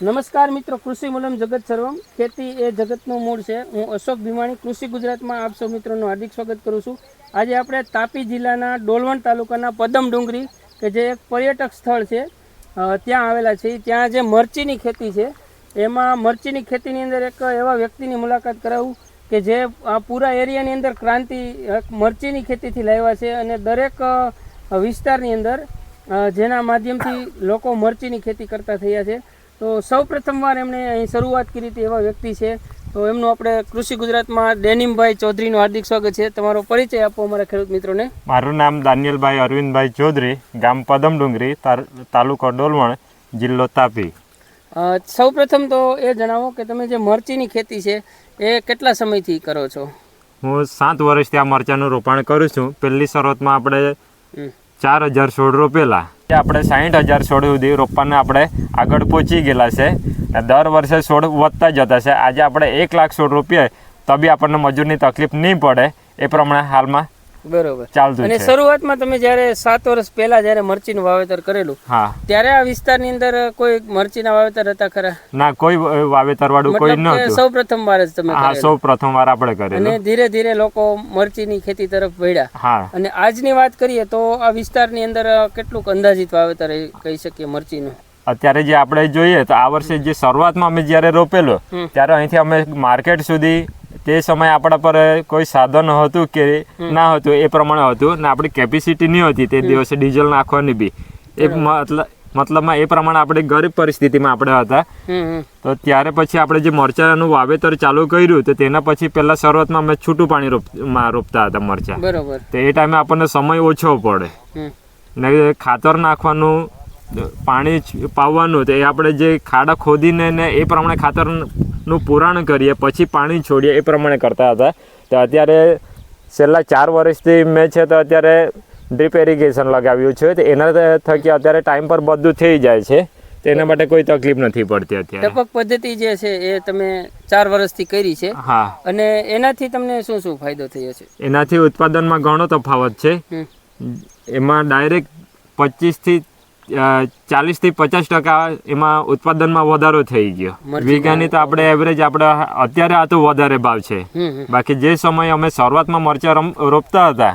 નમસ્કાર મિત્રો, કૃષિ મૂલમ જગત સર્વમ. ખેતી એ જગતનું મૂળ છે. હું અશોક ભીમાણી, કૃષિ ગુજરાતમાં આપ સૌ મિત્રોનું હાર્દિક સ્વાગત કરું છું. આજે આપણે તાપી જિલ્લાના ડોલવણ તાલુકાના પદમ ડુંગરી, કે જે એક પર્યટક સ્થળ છે ત્યાં આવેલા છે. ત્યાં જે મરચીની ખેતી છે, એમાં મરચીની ખેતીની અંદર એક એવા વ્યક્તિની મુલાકાત કરાવું કે જે આ પૂરા એરિયાની અંદર ક્રાંતિ મરચીની ખેતીથી લાવ્યા છે અને દરેક વિસ્તારની અંદર જેના માધ્યમથી લોકો મરચીની ખેતી કરતા થયા છે. તો સૌ પ્રથમવાર એમણે અહીં શરૂઆત કરી હતી એવા વ્યક્તિ છે. તો એમનું આપણે કૃષિ ગુજરાતમાં ડેનિમભાઈ ચૌધરીનું હાર્દિક સ્વાગત છે. તમારો પરિચય આપો અમારા ખેડૂત મિત્રોને. મારું નામ દાનિયલભાઈ અરવિંદભાઈ ચૌધરી ગામ પદમ ડુંગરી તાલુકો ડોલવણ જિલ્લો તાપી. સૌ પ્રથમ તો એ જણાવો કે તમે જે મરચીની ખેતી છે એ કેટલા સમયથી કરો છો? હું સાત વર્ષથી આ મરચાનું રોપાણ કરું છું. પહેલી શરૂઆતમાં આપણે ચાર હજાર છોડ રોપેલા. આપણે સાહીઠ હજાર છોડ સુધી રોપવાને આપણે આગળ પહોંચી ગયેલા છે. દર વર્ષે છોડ વધતા જતા છે. આજે આપણે એક લાખ છોડ રોપીએ તો બી આપણને મજૂરની તકલીફ નહીં પડે. એ પ્રમાણે હાલમાં બરોબર. ચાલતું અને શરૂઆતમાં તમે જ્યારે સાત વર્ષ પહેલા જ્યારે મરચીનું વાવેતર કરેલું હા. ત્યારે આ વિસ્તારની અંદર કોઈ મરચીના વાવેતર હતા ખરા? ના કોઈ વાવેતર વાળું કોઈ ન સૌ પ્રથમવાર જ તમે હા સૌ પ્રથમ વાર આપણે અને ધીરે ધીરે લોકો મરચીની ખેતી તરફ વળ્યા. હા. અને આજની વાત કરીએ તો આ વિસ્તારની અંદર કેટલુંક અંદાજિત વાવેતર કહી શકીએ મરચીનું? અત્યારે જે આપણે જોઈએ તો આ વર્ષે જે શરૂઆતમાં અમે જ્યારે રોપેલો ત્યારે અહીંથી અમે માર્કેટ સુધી તે સમયે આપણા પર કોઈ સાધન હતું કે ના હતું એ પ્રમાણે હતું ને આપણી કેપેસિટી નહીં હતી તે દિવસે ડીઝલ નાખવાની બી. એ મતલબ મતલબમાં એ પ્રમાણે આપણે ગરીબ પરિસ્થિતિમાં આપણે હતા. તો ત્યારે પછી આપણે જે મરચાનું વાવેતર ચાલુ કર્યું તો તેના પછી પહેલા શરૂઆતમાં અમે છૂટું પાણી માં રોપતા હતા મરચાં. બરોબર. તો એ ટાઈમે આપણને સમય ઓછો પડે. ને ખાતર નાખવાનું પાણી પાવવાનું તો એ આપણે જે ખાડા ખોદીને ને એ પ્રમાણે ખાતરનું પુરાણ કરીએ પછી પાણી છોડીએ એ પ્રમાણે કરતા હતા. તો અત્યારે છેલ્લા ચાર વર્ષથી મેં છે તો અત્યારે ડ્રીપ એરિગેશન લગાવ્યું છે. તો એના થકી અત્યારે ટાઈમ પર બધું થઈ જાય છે. તો એના માટે કોઈ તકલીફ નથી પડતી અત્યારે. ટપક પદ્ધતિ જે છે એ તમે ચાર વર્ષથી કરી છે. હા. અને એનાથી તમને શું શું ફાયદો થયો છે? એનાથી ઉત્પાદનમાં ઘણો તફાવત છે. એમાં ડાયરેક્ટ પચીસથી ચાલીસથી પચાસ ટકા એમાં ઉત્પાદનમાં વધારો થઈ ગયો. વીઘાની તો આપણે એવરેજ આપણે અત્યારે આ તો વધારે ભાવ છે. બાકી જે સમયે અમે શરૂઆતમાં મરચા રોપતા હતા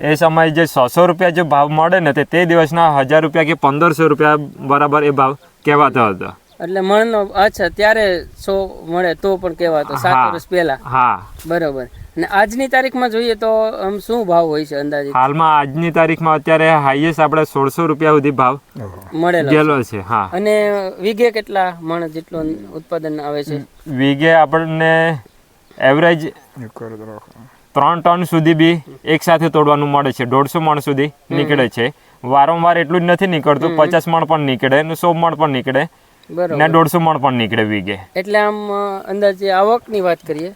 એ સમયે જે છસો રૂપિયા જે ભાવ મળે ને તે દિવસના હજાર રૂપિયા કે પંદરસો રૂપિયા બરાબર એ ભાવ કહેવાતો હતો. એટલે મણનો અચ્છા ત્યારે સો મળે તો પણ કહેવાતો સાત વર્ષ પહેલા. હા. બરોબર. અને આજની તારીખમાં જોઈએ તો આમ શું ભાવ હોય છે અંદાજે? હાલમાં આજની તારીખમાં અત્યારે હાઈએસ્ટ આપણે સોળસો રૂપિયા સુધી ભાવ મળેલો છે. ગયેલો છે હા. અને વીઘે કેટલા મણ જેટલું ઉત્પાદન આવે છે? વીઘે આપણને એવરેજ ત્રણ ટન સુધી બી એક સાથે તોડવાનું મળે છે. દોઢસો મણ સુધી નીકળે છે. વારંવાર એટલું જ નથી નીકળતું. પચાસ મણ પણ નીકળે સો મણ પણ નીકળે. ને દોઢસો મણ પણ નીકળે વીઘે. એટલે આમ અંદાજે આવકની વાત કરીએ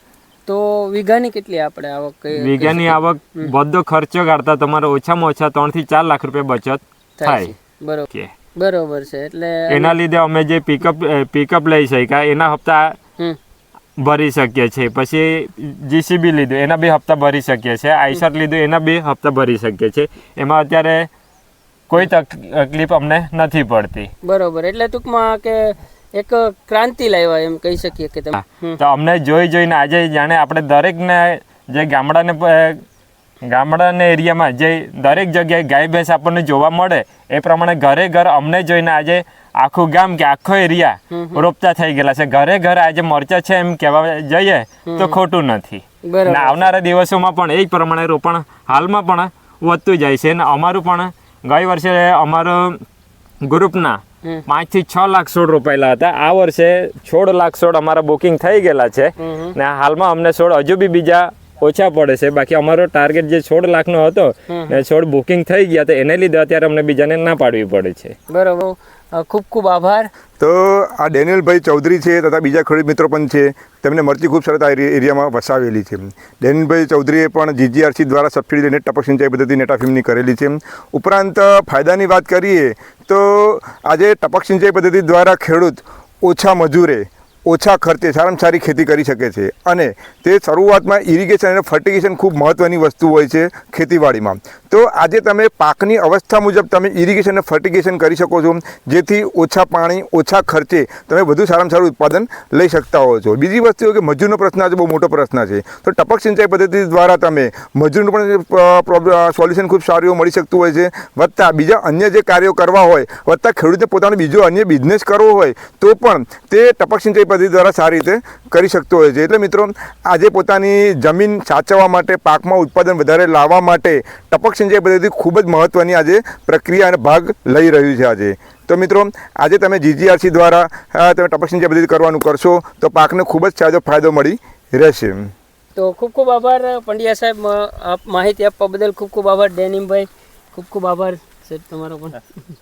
તો વીઘાની કેટલી આપણે આવક વીઘાની આવક બધો ખર્ચો કાઢતા તમારે ઓછામાં ઓછા ત્રણથી ચાર લાખ રૂપિયા બચત થાય બરોબર. બરોબર છે એટલે એના લીધે અમે જે પિકઅપ પિકઅપ લઈ શક્યા એના હપ્તા ભરી શકીએ છીએ. પછી જીસીબી લીધું એના બે હપ્તા ભરી શકીએ છીએ. આઈસર લીધું એના બે હપ્તા ભરી શકીએ છીએ. એમાં અત્યારે કોઈ તક- તકલીફ અમને નથી પડતી. બરોબર. એટલે ટૂંકમાં કે એક ક્રાંતિ લાવ્યા એમ કહી શકીએ કે તમે. તો અમને જોઈ જોઈને આજે જાણે આપણે દરેકને જે ગામડાને ગામડાના એરિયામાં જે દરેક જગ્યાએ ગાય ભેંસ આપણને જોવા મળે એ પ્રમાણે ઘરે ઘર અમને જોઈને આજે આખું ગામ કે આખો એરિયા રોપતા થઈ ગયેલા છે. ઘરે ઘરે આજે મરચા છે એમ કહેવા જઈએ તો ખોટું નથી. ને આવનારા દિવસોમાં પણ એ જ પ્રમાણે રોપણ હાલમાં પણ વધતું જાય છે. અને અમારું પણ ગઈ વર્ષે અમારો ગ્રુપના. પાંચથી છ લાખ છોડ રોપાયેલા હતા આ વર્ષે છોડ લાખ છોડ અમારા બુકિંગ થઈ ગયેલા છે. ને હાલમાં અમને છોડ હજુ બી બીજા ઓછા પડે છે. બાકી અમારો ટાર્ગેટ જે છોડ લાખનો હતો ને છોડ બુકિંગ થઈ ગયા તો એને લીધે અત્યારે અમને બીજાને ના પાડવી પડે છે. બરોબર. ખૂબ ખૂબ આભાર. તો આ ડેનિયલભાઈ ચૌધરી છે તથા બીજા ખેડૂત મિત્રો પણ છે. તેમને મરચી ખૂબ સરસ આ એરિ- એરિયામાં વસાવેલી છે. ડેનિયલભાઈ ચૌધરીએ પણ જીજીઆરસી દ્વારા સબસિડી લઈને ટપક સિંચાઈ પદ્ધતિ નેટાફિમની કરેલી છે. ઉપરાંત ફાયદાની વાત કરીએ તો આજે ટપક સિંચાઈ પદ્ધતિ દ્વારા ખેડૂત ઓછા મજૂરે ઓછા ખર્ચે સારામાં સારી ખેતી કરી શકે છે. અને તે શરૂઆતમાં ઇરિગેશન અને ફર્ટિગેશન ખૂબ મહત્ત્વની વસ્તુ હોય છે ખેતીવાડીમાં. તો આજે તમે પાકની અવસ્થા મુજબ તમે ઇરિગેશન અને ફર્ટિગેશન કરી શકો છો, જેથી ઓછા પાણી, ઓછા ખર્ચે તમે વધુ સારામાં સારું ઉત્પાદન લઈ શકતા હો છો. બીજી વસ્તુ કે મજૂરનો પ્રશ્ન આજે બહુ મોટો પ્રશ્ન છે. તો ટપક સિંચાઈ પદ્ધતિ દ્વારા તમે મજૂરનું પણ સોલ્યુશન ખૂબ સારું એવું મળી શકતું હોય છે. વત્તા બીજા અન્ય જે કાર્યો કરવા હોય, વત્તા ખેડૂતને પોતાનો બીજો અન્ય બિઝનેસ કરવો હોય, તો પણ તે ટપક સિંચાઈ પદ્ધતિ દ્વારા સારી રીતે કરી શકતો હોય છે. એટલે મિત્રો, આજે પોતાની જમીન સાચવવા માટે, પાકમાં ઉત્પાદન વધારે લાવવા માટે ટપક સિંચાઈ પદ્ધતિ ખૂબ જ મહત્ત્વની આજે પ્રક્રિયા અને ભાગ લઈ રહ્યું છે આજે. તો મિત્રો, આજે તમે જીજીઆરસી દ્વારા તમે ટપક સિંચાઈ પદ્ધતિ કરવાનું કરશો, તો પાકને ખૂબ જ સારો ફાયદો મળી રહેશે. તો ખૂબ ખૂબ આભાર, પંડ્યા સાહેબ માહિતી આપવા બદલ ખૂબ ખૂબ આભાર, ડેનિમભાઈ, ખૂબ ખૂબ આભાર, સાહેબ, તમારો પણ.